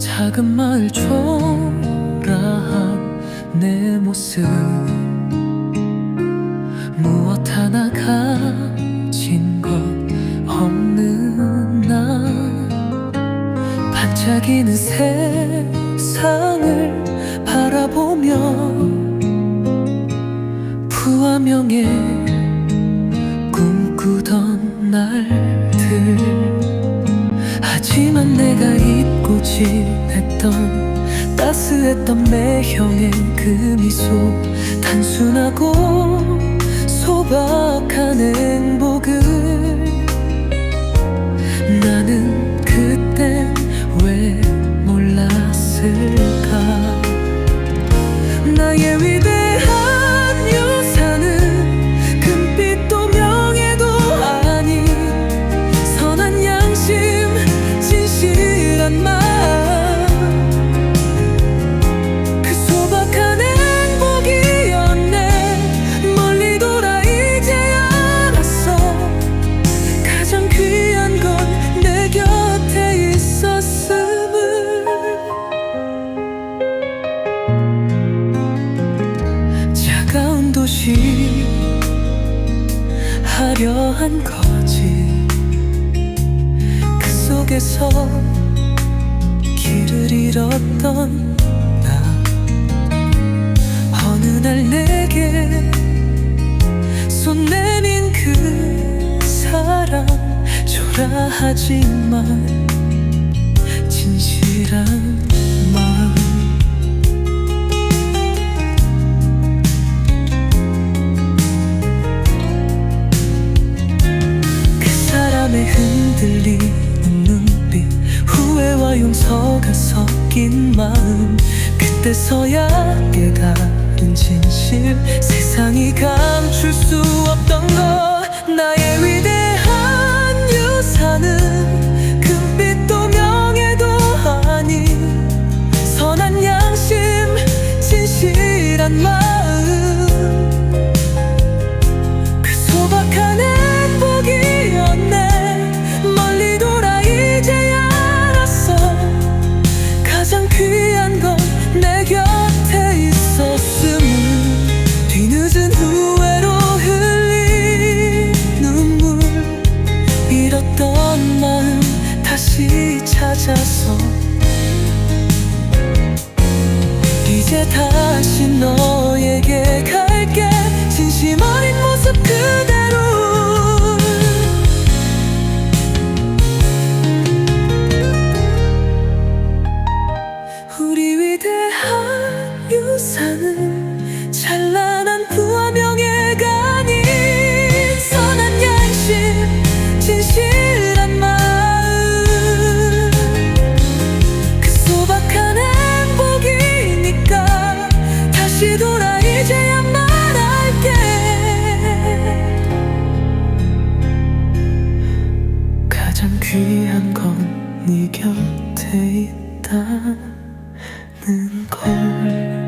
작은 마을 초라한 내 모습. 무엇 하나 가진 것 없는 나. 반짝이는 세상을 바라보며 부화명에 꿈꾸던 날들. 하지만 내가 잊고 지냈던 따스했던 매형의 그 미소. 단순하고 소박한 행복을. 나는 그땐 왜 몰랐을까? 나의 위대 차가운 도시 화려한 거지. 그 속에서 길을 잃었던 나. 어느 날 내게 손 내민 그 사람. 초라하지만 용서가 섞인 마음. 그때서야 깨달은 진실. 세상이 다시 찾아서 이제 다시 너 있다는 걸